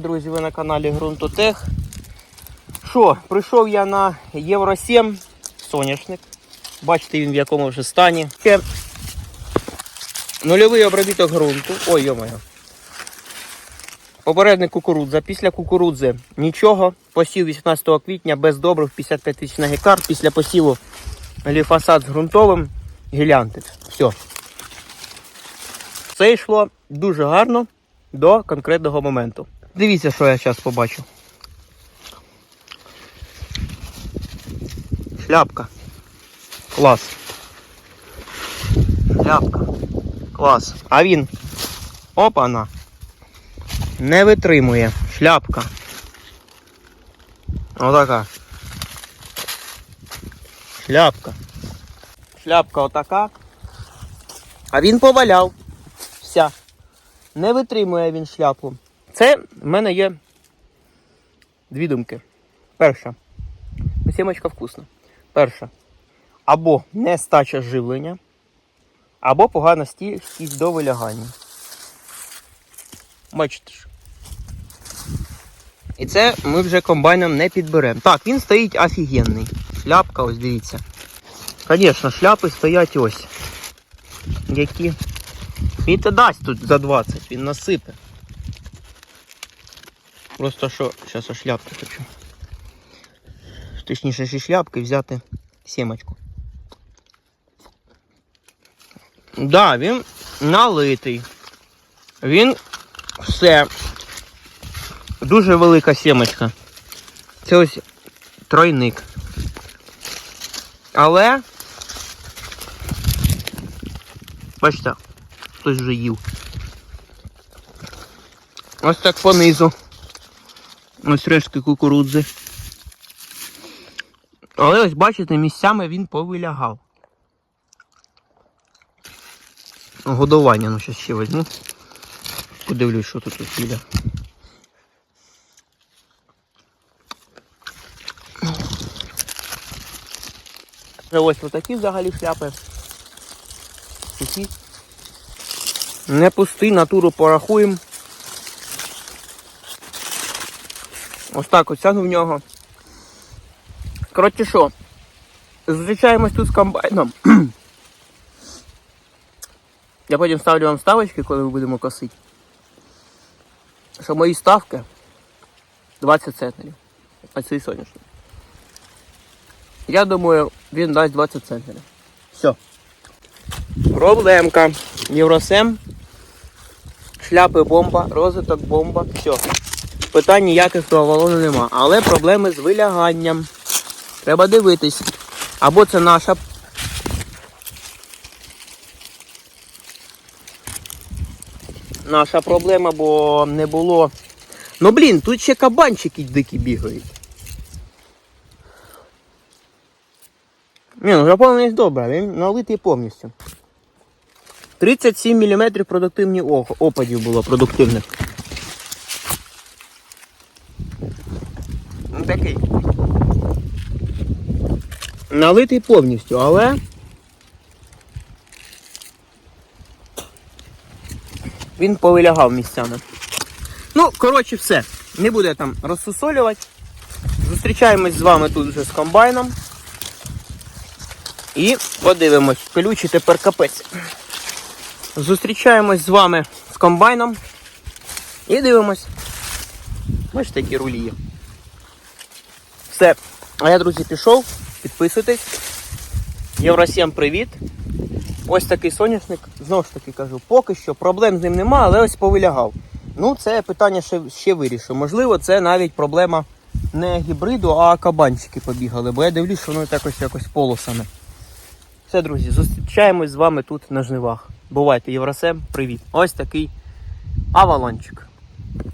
Друзі, ви на каналі Грунтотех. Що, прийшов я на Євро 7 соняшник. Бачите, він в якому вже стані. Нульовий обробіток ґрунту. Ой, йомаю. Попередник кукурудза. Після кукурудзи нічого. Посів 18 квітня без добрив 55 тисяч на гектар. Після посіву гліфосат з ґрунтовим гілянтик. Все. Це йшло дуже гарно до конкретного моменту. Дивіться, що я зараз побачу. Шляпка. Клас. Шляпка. Клас. А він. Опана. Не витримує. Шляпка. Отака. Шляпка. Шляпка отака. А він поваляв. Вся. Не витримує він шляпу. Це в мене є дві думки. Перша. Сімочка вкусна. Перша. Або нестача живлення, або погана стійкість до вилягання. Бачите ж. І це ми вже комбайном не підберемо. Так, він стоїть офігенний. Шляпка, ось дивіться. Звісно, шляпи стоять ось. Які. Він дасть тут за 20, він насипе. Просто що, зараз шляпки хочу. Точніше, ще шляпки взяти сімочку. Да, він налитий. Він все. Дуже велика сімочка. Це ось тройник. Але. Бачите, хтось вже їв. Ось так понизу. Ось рештки кукурудзи. Але ось бачите, місцями він повилягав. Годування, ну зараз ще візьму. Подивлюсь, що тут ось біля. Це ось отакі взагалі шляпи. Сухі. Не пустий, натуру порахуємо. Ось так ось в нього. Коротше що, зустрічаємось тут з комбайном. Я потім ставлю вам ставочки, коли ми будемо косити. Що мої ставки 20 центнерів. А цей сонячний. Я думаю, він дасть 20 центнерів. Все. Проблемка. Євросем. Шляпи бомба, розвиток бомба. Все. Питань ніяких до Авалону нема. Але проблеми з виляганням. Треба дивитись. Або це наша. Наша проблема, бо не було. Ну блін, тут ще кабанчики дикі бігають. Ні, ну заповненість добре, він налитий повністю. 37 мм продуктивні опадів було продуктивних. Ну такий. Налитий повністю, але. Він повилягав місцями. Ну, коротше, все. Не буде там розсусолювати. Зустрічаємось з вами тут вже з комбайном. І подивимось, колючий тепер капець. Зустрічаємось з вами з комбайном. І дивимось. Бачите, які рулі є. Все. А я, друзі, пішов. Підписуйтесь. Євро 7 привіт. Ось такий соняшник, знову ж таки кажу, поки що проблем з ним нема, але ось повилягав. Ну, це питання ще, ще вирішу. Можливо, це навіть проблема не гібриду, а кабанчики побігали, бо я дивлюсь, що воно так ось якось полосами. Все, друзі, зустрічаємось з вами тут на жнивах. Бувайте, Євросем, привіт. Ось такий авалончик.